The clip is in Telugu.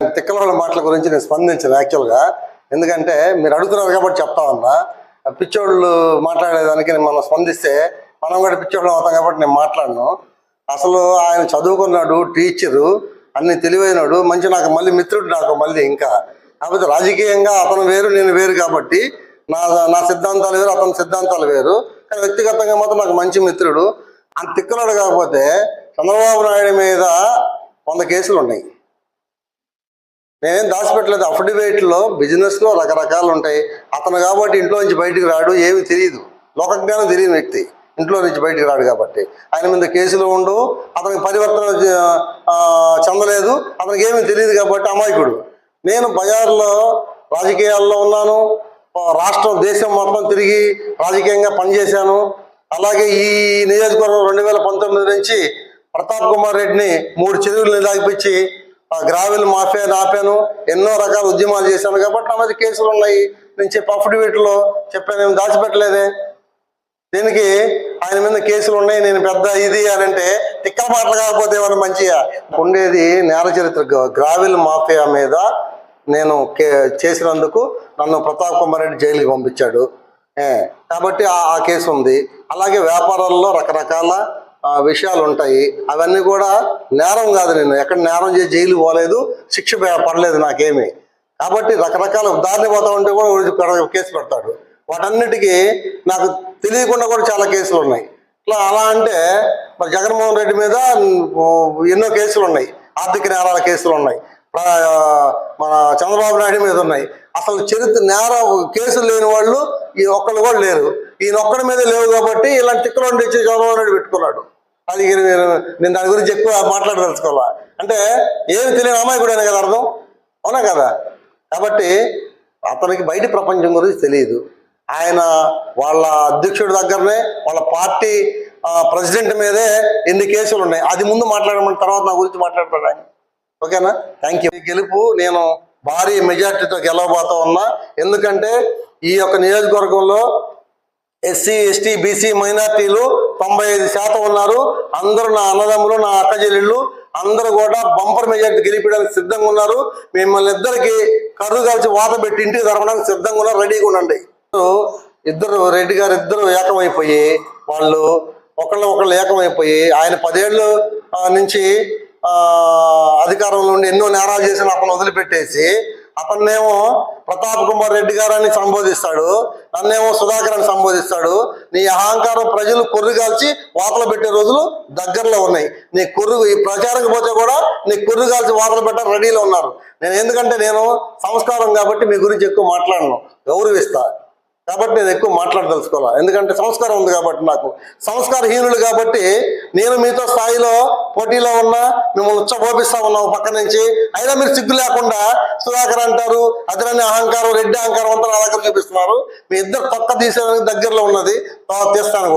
తిక్కల మాటల గురించి నేను స్పందించను యాక్చువల్గా ఎందుకంటే మీరు అడుగుతున్నారు కాబట్టి చెప్తా ఉన్నా. ఆ పిచ్చోళ్ళు మాట్లాడేదానికి మనం స్పందిస్తే మనం కూడా పిచ్చోళ్ళు అవుతాం కాబట్టి నేను మాట్లాడను. అసలు ఆయన చదువుకున్నాడు టీచరు అన్ని తెలివైనడు మంచి నాకు మళ్ళీ మిత్రుడు నాకు మళ్ళీ ఇంకా. కాకపోతే రాజకీయంగా అతను వేరు నేను వేరు కాబట్టి నా నా సిద్ధాంతాలు వేరు అతని సిద్ధాంతాలు వేరు. కానీ వ్యక్తిగతంగా మాత్రం నాకు మంచి మిత్రుడు. అంత తిక్కలాడు కాకపోతే చంద్రబాబు నాయుడు మీద వంద కేసులు ఉన్నాయి. నేనేం దాచిపెట్టలేదు. అఫిడవిట్లో బిజినెస్లో రకరకాలు ఉంటాయి అతను కాబట్టి ఇంట్లో నుంచి బయటికి రాడు ఏమి తెలియదు. లోకజ్ఞానం తెలియని వ్యక్తి. ఇంట్లో నుంచి బయటికి రాడు కాబట్టి. ఆయన మీద కేసులు ఉండు అతనికి పరివర్తన చెందలేదు. అతనికి ఏమీ తెలియదు కాబట్టి అమాయకుడు. నేను బజార్లో రాజకీయాల్లో ఉన్నాను. రాష్ట్రం దేశం మొత్తం తిరిగి రాజకీయంగా పనిచేశాను. అలాగే ఈ నియోజకవర్గం రెండు వేల పంతొమ్మిది నుంచి ప్రతాప్ కుమార్ రెడ్డిని మూడు చెరువులు దాగిపించి ఆ గ్రావెల్ మాఫియా ఆపాను ఎన్నో రకాల ఉద్యమాలు చేశాను. కాబట్టి నా మీద కేసులు ఉన్నాయి. నేను చెప్పి అఫిడవిట్లో చెప్పాను. ఏం దాచిపెట్టలేదే. దీనికి ఆయన మీద కేసులు ఉన్నాయి. నేను పెద్ద ఇది అని అంటే తిక్కల మాటలు కాకపోతే ఏమన్నా మంచిగా ఉండేది నేర చరిత్ర గ్రావెల్ మాఫియా మీద నేను కే చేసినందుకు నన్ను ప్రతాప్ కుమార్ రెడ్డి జైలుకి పంపించాడు. కాబట్టి ఆ ఆ కేసు ఉంది. అలాగే వ్యాపారాల్లో రకరకాల విషయాలు ఉంటాయి అవన్నీ కూడా నేరం కాదు నేను ఎక్కడ నేరం చేసి జైలు పోలేదు శిక్ష పడలేదు నాకేమి. కాబట్టి రకరకాల దారిని పోతా ఉంటే కూడా కేసు పెడతాడు. వాటన్నిటికీ నాకు తెలియకుండా కూడా చాలా కేసులు ఉన్నాయి ఇట్లా అలా అంటే మరి జగన్మోహన్ రెడ్డి మీద ఎన్నో కేసులు ఉన్నాయి ఆర్థిక నేరాల కేసులు ఉన్నాయి మన చంద్రబాబు నాయుడు మీద ఉన్నాయి. అసలు చరిత్ర నేర కేసులు లేని వాళ్ళు ఈ ఒక్కళ్ళు కూడా లేరు. ఈయన ఒక్కడి మీద లేవు కాబట్టి ఇలాంటి తిక్కలు తెచ్చి చంద్రబాబు నాయుడు పెట్టుకున్నాడు. అది నేను దాని గురించి ఎక్కువ మాట్లాడదలుచుకోవాలా? అంటే ఏమి తెలియని అమాయకుడైనా కదా అర్థం? అవునా కదా? కాబట్టి అతనికి బయట ప్రపంచం గురించి తెలియదు. ఆయన వాళ్ళ అధ్యక్షుడి దగ్గరనే వాళ్ళ పార్టీ ప్రెసిడెంట్ మీదే ఎన్ని కేసులు ఉన్నాయి? అది ముందు మాట్లాడమని తర్వాత నా గురించి మాట్లాడతాడు ఆయన. ఓకేనా? Thank you. గెలుపు నేను భారీ మెజార్టీతో గెలవబోతా ఉన్నా. ఎందుకంటే ఈ యొక్క నియోజకవర్గంలో ఎస్సీ ఎస్టీ బీసీ మైనార్టీలు తొంభై ఐదు శాతం ఉన్నారు. అందరూ నా అన్నదమ్ములు నా అక్క చెల్లెళ్ళు అందరూ కూడా బంపర్ మెజార్టీ గెలిపించడానికి సిద్ధంగా ఉన్నారు. మిమ్మల్ని ఇద్దరికి కర్రు కలిసి వాత పెట్టి ఇంటికి తరపడానికి సిద్ధంగా ఉన్నారు. రెడీగా ఉండండి. ఇద్దరు రెడ్డి గారు ఇద్దరు ఏకమైపోయి వాళ్ళు ఒకళ్ళు ఒకళ్ళు ఏకమైపోయి ఆయన పదేళ్ళు నుంచి అధికారంలో ఉండి ఎన్నో నేరాలు చేసిన అతను వదిలిపెట్టేసి అతన్నేమో ప్రతాప్ కుమార్ రెడ్డి గారని సంబోధిస్తాడు. నన్నేమో సుధాకర్ సంబోధిస్తాడు. నీ అహంకారం ప్రజలు కొర్రు కాల్చి వాతలు పెట్టే రోజులు దగ్గరలో ఉన్నాయి. నీ కొర్రు ఈ ప్రచారంకి పోతే కూడా నీ కొర్రు కాల్చి వాతలు పెట్ట రెడీలో ఉన్నారు. నేను ఎందుకంటే నేను సంస్కారం కాబట్టి మీ గురించి ఎక్కువ మాట్లాడను. గౌరవిస్తా. కాబట్టి నేను ఎక్కువ మాట్లాడదలుచుకోవాలి? ఎందుకంటే సంస్కారం ఉంది కాబట్టి నాకు. సంస్కారహీనులు కాబట్టి నేను మీతో స్థాయిలో పోటీలో ఉన్నా మిమ్మల్ని ఉచ్చబోపిస్తా ఉన్నాం పక్క నుంచి అయినా మీరు సిగ్గు లేకుండా సుధాకర్ అంటారు అతని అహంకారం రెడ్డి అహంకారం అంతా నా దగ్గర చూపిస్తున్నారు. మీ ఇద్దరు పక్క తీసేదానికి దగ్గరలో ఉన్నది. తీస్తాను.